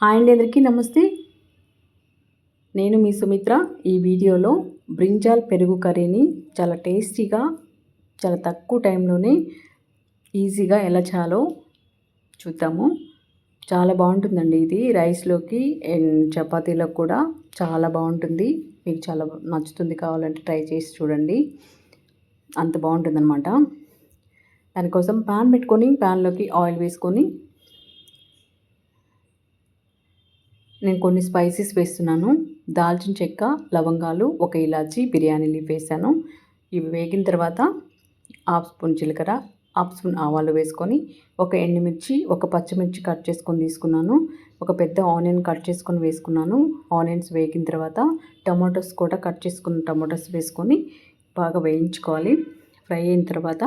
Hi అండి అందరికీ నమస్తే. నేను మీ సుమిత్ర. ఈ వీడియోలో బ్రింజాల్ పెరుగు కర్రీని చాలా టేస్టీగా చాలా తక్కువ టైంలోనే ఈజీగా ఎలా చాలో చూద్దాము. చాలా బాగుంటుందండి ఇది. రైస్లోకి అండ్ చపాతీలకు కూడా చాలా బాగుంటుంది. మీకు చాలా నచ్చుతుంది కావాలంటే ట్రై చేసి చూడండి. అంత బాగుంటుంది అనమాట దానికోసం ప్యాన్ పెట్టుకొని ప్యాన్లోకి ఆయిల్ వేసుకొని నేను కొన్ని స్పైసెస్ వేస్తున్నాను. దాల్చిన చెక్క లవంగాలు ఒక ఇలాచి బిర్యానీ లీఫ్ వేసాను. ఇవి వేగిన తర్వాత హాఫ్ స్పూన్ జీలకర్ర హాఫ్ స్పూన్ ఆవాలు వేసుకొని ఒక ఎండుమిర్చి ఒక పచ్చిమిర్చి కట్ చేసుకొని తీసుకున్నాను. ఒక పెద్ద ఆనియన్ కట్ చేసుకొని వేసుకున్నాను. ఆనియన్స్ వేగిన తర్వాత టమాటోస్ కూడా కట్ చేసుకున్న టమాటోస్ వేసుకొని బాగా వేయించుకోవాలి. ఫ్రై అయిన తర్వాత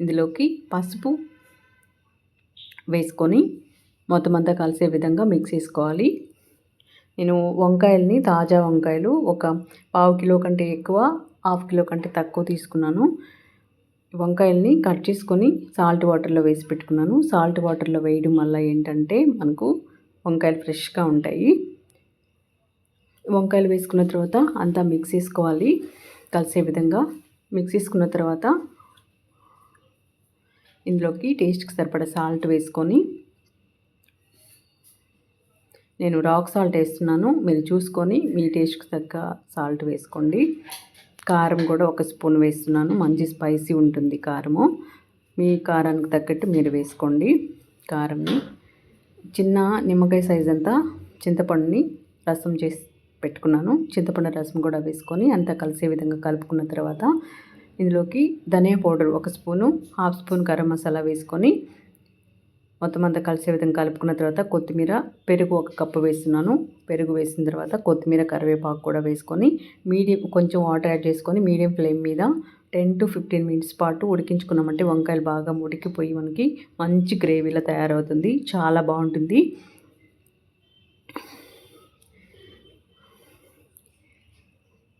ఇందులోకి పసుపు వేసుకొని మొత్తం అంతా కలిసే విధంగా మిక్స్ చేసుకోవాలి. నేను వంకాయల్ని తాజా వంకాయలు ఒక పావు కిలో కంటే ఎక్కువ హాఫ్ కిలో కంటే తక్కువ తీసుకున్నాను. వంకాయల్ని కట్ చేసుకొని సాల్ట్ వాటర్లో వేసి పెట్టుకున్నాను. సాల్ట్ వాటర్లో వేయడం వల్ల ఏంటంటే మనకు వంకాయలు ఫ్రెష్గా ఉంటాయి. వంకాయలు వేసుకున్న తర్వాత అంతా మిక్స్ చేసుకోవాలి. కలిసే విధంగా మిక్స్ చేసుకున్న తర్వాత ఇందులోకి టేస్ట్కి సరిపడా సాల్ట్ వేసుకొని నేను రాక్ సాల్ట్ వేస్తున్నాను. మీరు చూసుకొని మీ టేస్ట్కి తగ్గ సాల్ట్ వేసుకోండి. కారం కూడా ఒక స్పూన్ వేస్తున్నాను. మంచి స్పైసీ ఉంటుంది కారము. మీ కారానికి తగ్గట్టు మీరు వేసుకోండి కారంని. చిన్న నిమ్మకాయ సైజ్ అంతా చింతపండుని రసం చేసి పెట్టుకున్నాను. చింతపండు రసం కూడా వేసుకొని అంతా కలిసే విధంగా కలుపుకున్న తర్వాత ఇందులోకి ధనియా పౌడర్ ఒక spoon half spoon garam masala వేసుకొని మొత్తం అంతా కలిసే విధంగా కలుపుకున్న తర్వాత కొత్తిమీర పెరుగు ఒక కప్పు వేస్తున్నాను. పెరుగు వేసిన తర్వాత కొత్తిమీర కరివేపాకు కూడా వేసుకొని మీడియం కొంచెం వాటర్ యాడ్ చేసుకొని మీడియం ఫ్లేమ్ మీద టెన్ టు ఫిఫ్టీన్ మినిట్స్ పాటు ఉడికించుకున్నామంటే వంకాయలు బాగా ఉడికిపోయి మనకి మంచి గ్రేవీలా తయారవుతుంది. చాలా బాగుంటుంది.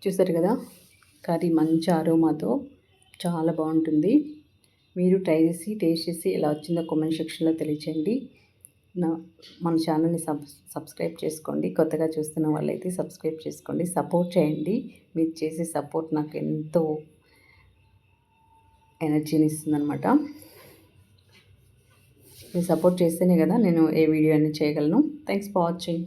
చూసారు కదా? కర్రీ మంచి అరోమాతో చాలా బాగుంటుంది. మీరు ట్రై చేసి టేస్ట్ చేసి ఎలా వచ్చిందో కామెంట్ సెక్షన్లో తెలియచేయండి. నా మన ఛానల్ని సబ్ సబ్స్క్రైబ్ చేసుకోండి. కొత్తగా చూస్తున్న వాళ్ళైతే సబ్స్క్రైబ్ చేసుకోండి. సపోర్ట్ చేయండి. మీరు చేసే సపోర్ట్ నాకు ఎంతో ఎనర్జీని ఇస్తుందన్నమాట. మీరు సపోర్ట్ చేస్తేనే కదా నేను ఏ వీడియో అయినా చేయగలను. Thanks for watching